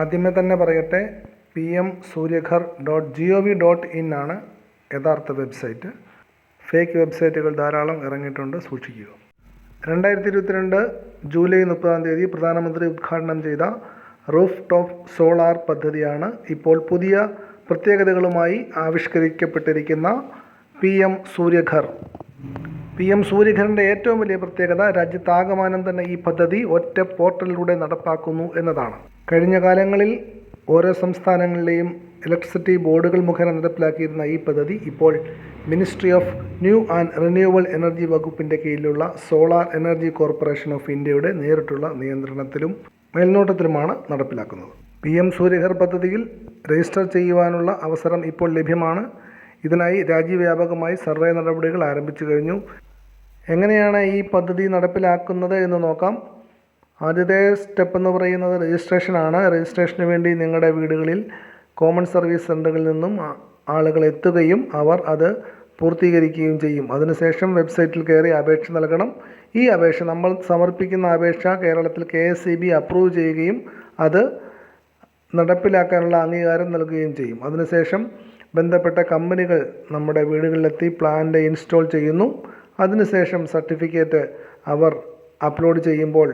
ആദ്യമേ തന്നെ പറയട്ടെ P M Suryaghar dot G O V dot in ആണ് യഥാർത്ഥ വെബ്സൈറ്റ് ഫേക്ക് വെബ്സൈറ്റുകൾ ധാരാളം ഇറങ്ങിയിട്ടുണ്ട് സൂക്ഷിക്കുക. രണ്ടായിരത്തി ഇരുപത്തിരണ്ട് ജൂലൈ മുപ്പതാം തീയതി പ്രധാനമന്ത്രി ഉദ്ഘാടനം ചെയ്ത റൂഫ് ടോപ്പ് സോളാർ പദ്ധതിയാണ് ഇപ്പോൾ പുതിയ പ്രത്യേകതകളുമായി ആവിഷ്കരിക്കപ്പെട്ടിരിക്കുന്ന P M Suryaghar. P M സൂര്യഘരന്റെ ഏറ്റവും വലിയ പ്രത്യേകത രാജ്യത്താകമാനം തന്നെ ഈ പദ്ധതി ഒറ്റ പോർട്ടലിലൂടെ നടപ്പാക്കുന്നു എന്നതാണ്. കഴിഞ്ഞ കാലങ്ങളിൽ ഓരോ സംസ്ഥാനങ്ങളിലെയും ഇലക്ട്രിസിറ്റി ബോർഡുകൾ മുഖേന നടപ്പിലാക്കിയിരുന്ന ഈ പദ്ധതി ഇപ്പോൾ ministry of new and renewable energy വകുപ്പിന്റെ കീഴിലുള്ള സോളാർ എനർജി കോർപ്പറേഷൻ ഓഫ് ഇന്ത്യയുടെ നേരിട്ടുള്ള നിയന്ത്രണത്തിലും മേൽനോട്ടത്തിലുമാണ് നടപ്പിലാക്കുന്നത്. പി എം സൂര്യഘർ പദ്ധതിയിൽ രജിസ്റ്റർ ചെയ്യുവാനുള്ള അവസരം ഇപ്പോൾ ലഭ്യമാണ്. ഇതിനായി രാജ്യവ്യാപകമായി സർവേ നടപടികൾ ആരംഭിച്ചു കഴിഞ്ഞു. എങ്ങനെയാണ് ഈ പദ്ധതി നടപ്പിലാക്കുന്നത് എന്ന് നോക്കാം. ആദ്യത്തെ സ്റ്റെപ്പ് എന്ന് പറയുന്നത് രജിസ്ട്രേഷനാണ് രജിസ്ട്രേഷന് വേണ്ടി നിങ്ങളുടെ വീടുകളിൽ കോമൺ സർവീസ് സെന്ററുകളിൽ നിന്നും ആളുകൾ എത്തുകയും അവർ അത് പൂർത്തീകരിക്കുകയും ചെയ്യും. അതിനുശേഷം വെബ്സൈറ്റിൽ കയറി അപേക്ഷ നൽകണം. ഈ അപേക്ഷ നമ്മൾ സമർപ്പിക്കുന്ന അപേക്ഷ കേരളത്തിൽ കെ അപ്രൂവ് ചെയ്യുകയും അത് നടപ്പിലാക്കാനുള്ള അംഗീകാരം നൽകുകയും ചെയ്യും. അതിനുശേഷം ബന്ധപ്പെട്ട കമ്പനികൾ നമ്മുടെ വീടുകളിലെത്തി പ്ലാന്റ് ഇൻസ്റ്റോൾ ചെയ്യുന്നു. അതിനുശേഷം സർട്ടിഫിക്കറ്റ് അവർ അപ്ലോഡ് ചെയ്യുമ്പോൾ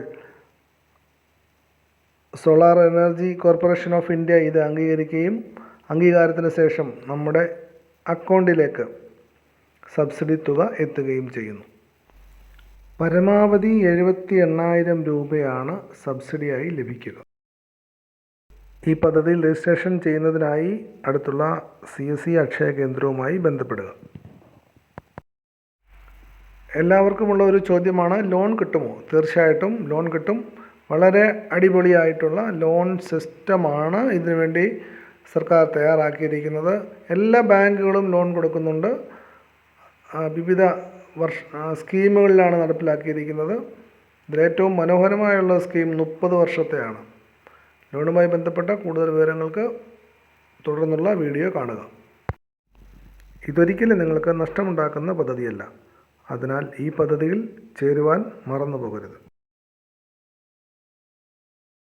solar energy corporation of India ഇത് അംഗീകരിക്കുകയും അംഗീകാരത്തിന് ശേഷം നമ്മുടെ അക്കൗണ്ടിലേക്ക് സബ്സിഡി തുക എത്തുകയും ചെയ്യുന്നു. പരമാവധി എഴുപത്തി എണ്ണായിരം രൂപയാണ് സബ്സിഡിയായി ലഭിക്കുക ഈ പദ്ധതിയിൽ രജിസ്ട്രേഷൻ ചെയ്യുന്നതിനായി അടുത്തുള്ള സി എസ് സി അക്ഷയ കേന്ദ്രവുമായി ബന്ധപ്പെടുക. എല്ലാവർക്കുമുള്ള ഒരു ചോദ്യമാണ് ലോൺ കിട്ടുമോ? തീർച്ചയായിട്ടും ലോൺ കിട്ടും. വളരെ അടിപൊളിയായിട്ടുള്ള ലോൺ സിസ്റ്റമാണ് ഇതിനുവേണ്ടി സർക്കാർ തയ്യാറാക്കിയിരിക്കുന്നത്. എല്ലാ ബാങ്കുകളും ലോൺ കൊടുക്കുന്നുണ്ട്. വിവിധ വർഷ സ്കീമുകളിലാണ് നടപ്പിലാക്കിയിരിക്കുന്നത്. ഇതിലേറ്റവും മനോഹരമായുള്ള സ്കീം മുപ്പത് വർഷത്തെയാണ്. ലോണുമായി ബന്ധപ്പെട്ട കൂടുതൽ വിവരങ്ങൾക്ക് തുടർന്നുള്ള വീഡിയോ കാണുക. ഇതൊരിക്കലും നിങ്ങൾക്ക് നഷ്ടമുണ്ടാക്കുന്ന പദ്ധതിയല്ല. അതിനാൽ ഈ പദ്ധതിയിൽ ചേരുവാൻ മറന്നു പോകരുത്